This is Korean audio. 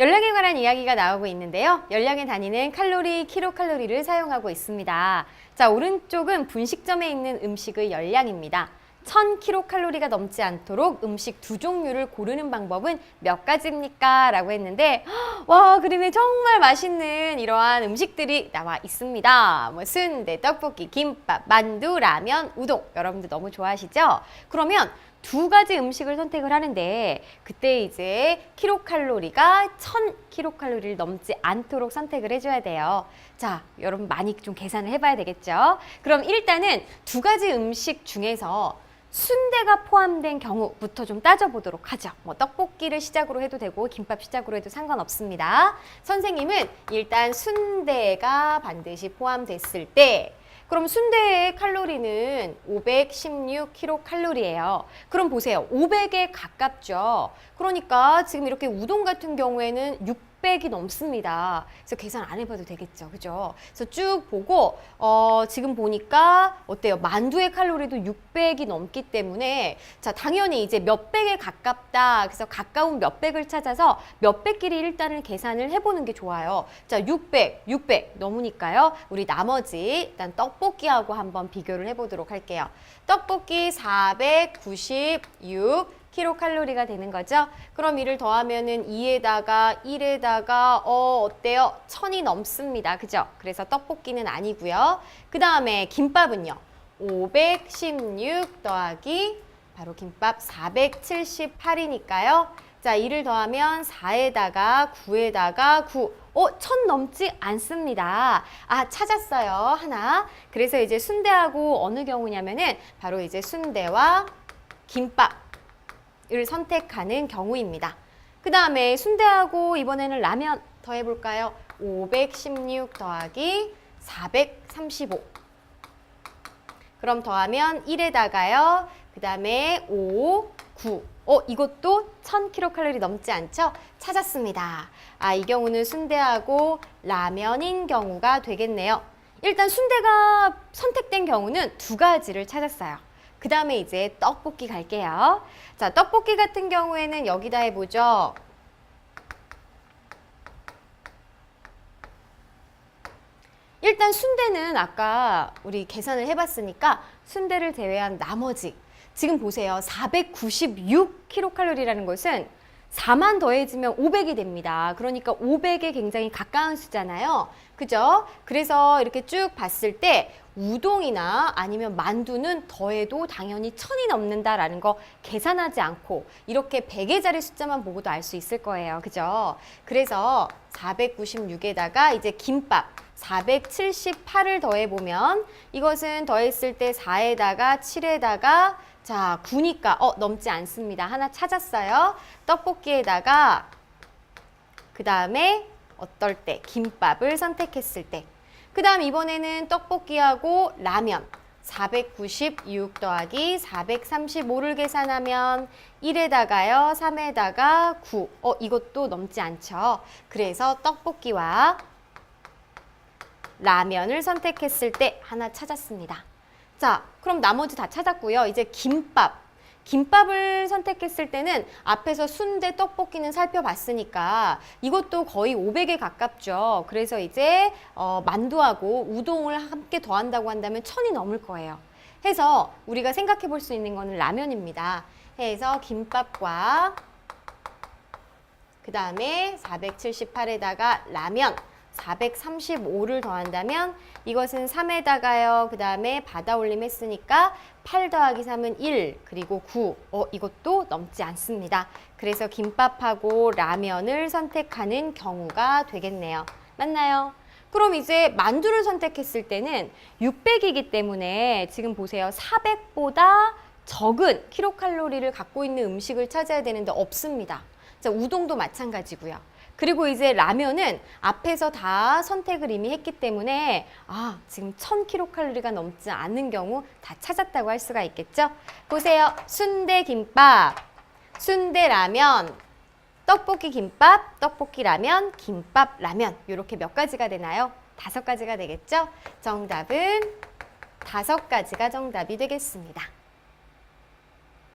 열량에 관한 이야기가 나오고 있는데요. 열량에 다니는 칼로리, 킬로칼로리를 사용하고 있습니다. 자, 오른쪽은 분식점에 있는 음식의 열량입니다. 1000kcal가 넘지 않도록 음식 두 종류를 고르는 방법은 몇 가지입니까? 라고 했는데 와 그림에 정말 맛있는 이러한 음식들이 나와 있습니다. 뭐 순대, 떡볶이, 김밥, 만두, 라면, 우동 여러분들 너무 좋아하시죠? 그러면 두 가지 음식을 선택을 하는데 그때 이제 킬로칼로리가 1000킬로칼로리를 넘지 않도록 선택을 해줘야 돼요. 자, 여러분 많이 좀 계산을 해봐야 되겠죠? 그럼 일단은 두 가지 음식 중에서 순대가 포함된 경우부터 좀 따져보도록 하죠. 뭐 떡볶이를 시작으로 해도 되고 김밥 시작으로 해도 상관없습니다. 선생님은 일단 순대가 반드시 포함됐을 때 그럼 순대의 칼로리는 516kcal예요. 그럼 보세요. 500에 가깝죠. 그러니까 지금 이렇게 우동 같은 경우에는 600이 넘습니다. 그래서 계산 안 해봐도 되겠죠. 그죠? 그래서 쭉 보고 어, 지금 보니까 어때요? 만두의 칼로리도 600이 넘기 때문에 자 당연히 이제 몇백에 가깝다. 그래서 가까운 몇백을 찾아서 몇백끼리 일단은 계산을 해보는 게 좋아요. 자 600, 600 넘으니까요. 우리 나머지 일단 떡볶이하고 한번 비교를 해보도록 할게요. 떡볶이 496 킬로칼로리가 되는 거죠. 그럼 이를 더하면은 2에다가 1에다가 어 어때요? 천이 넘습니다. 그죠? 그래서 떡볶이는 아니고요. 그 다음에 김밥은요. 516 더하기 바로 김밥 478이니까요. 자, 이를 더하면 4에다가 9에다가 9. 어, 천 넘지 않습니다. 아, 찾았어요. 하나. 그래서 이제 순대하고 어느 경우냐면은 바로 이제 순대와 김밥. 을 선택하는 경우입니다. 그 다음에 순대하고 이번에는 라면 더해볼까요? 516 더하기 435. 그럼 더하면 1에다가요. 그 다음에 5, 9. 어, 이것도 1000kcal 넘지 않죠? 찾았습니다. 아, 이 경우는 순대하고 라면인 경우가 되겠네요. 일단 순대가 선택된 경우는 두 가지를 찾았어요. 그 다음에 이제 떡볶이 갈게요. 자, 떡볶이 같은 경우에는 여기다 해보죠. 일단 순대는 아까 우리 계산을 해봤으니까 순대를 제외한 나머지 지금 보세요. 496kcal라는 것은 4만 더해지면 500이 됩니다. 그러니까 500에 굉장히 가까운 수잖아요. 그죠? 그래서 이렇게 쭉 봤을 때 우동이나 아니면 만두는 더해도 당연히 천이 넘는다라는 거 계산하지 않고 이렇게 100의 자리 숫자만 보고도 알 수 있을 거예요. 그죠? 그래서 496에다가 이제 김밥 478을 더해보면 이것은 더했을 때 4에다가 7에다가 자 9니까 어 넘지 않습니다. 하나 찾았어요. 떡볶이에다가 그 다음에 어떨 때 김밥을 선택했을 때 그 다음 이번에는 떡볶이하고 라면 496 더하기 435를 계산하면 1에다가요 3에다가 9 어, 이것도 넘지 않죠. 그래서 떡볶이와 라면을 선택했을 때 하나 찾았습니다. 자, 그럼 나머지 다 찾았고요. 이제 김밥. 김밥을 선택했을 때는 앞에서 순대, 떡볶이는 살펴봤으니까 이것도 거의 500에 가깝죠. 그래서 이제 어, 만두하고 우동을 함께 더한다고 한다면 천이 넘을 거예요. 해서 우리가 생각해 볼 수 있는 거는 라면입니다. 해서 김밥과 그 다음에 478에다가 라면 435를 더한다면 이것은 3에다가요. 그 다음에 받아 올림 했으니까 8 더하기 3은 1 그리고 9. 어 이것도 넘지 않습니다. 그래서 김밥하고 라면을 선택하는 경우가 되겠네요. 맞나요? 그럼 이제 만두를 선택했을 때는 600이기 때문에 지금 보세요. 400보다 적은 킬로칼로리를 갖고 있는 음식을 찾아야 되는데 없습니다. 자, 우동도 마찬가지고요. 그리고 이제 라면은 앞에서 다 선택을 이미 했기 때문에 아, 지금 1000kcal가 넘지 않는 경우 다 찾았다고 할 수가 있겠죠? 보세요. 순대 김밥, 순대 라면, 떡볶이 김밥, 떡볶이 라면, 김밥 라면 이렇게 몇 가지가 되나요? 다섯 가지가 되겠죠? 정답은 다섯 가지가 정답이 되겠습니다.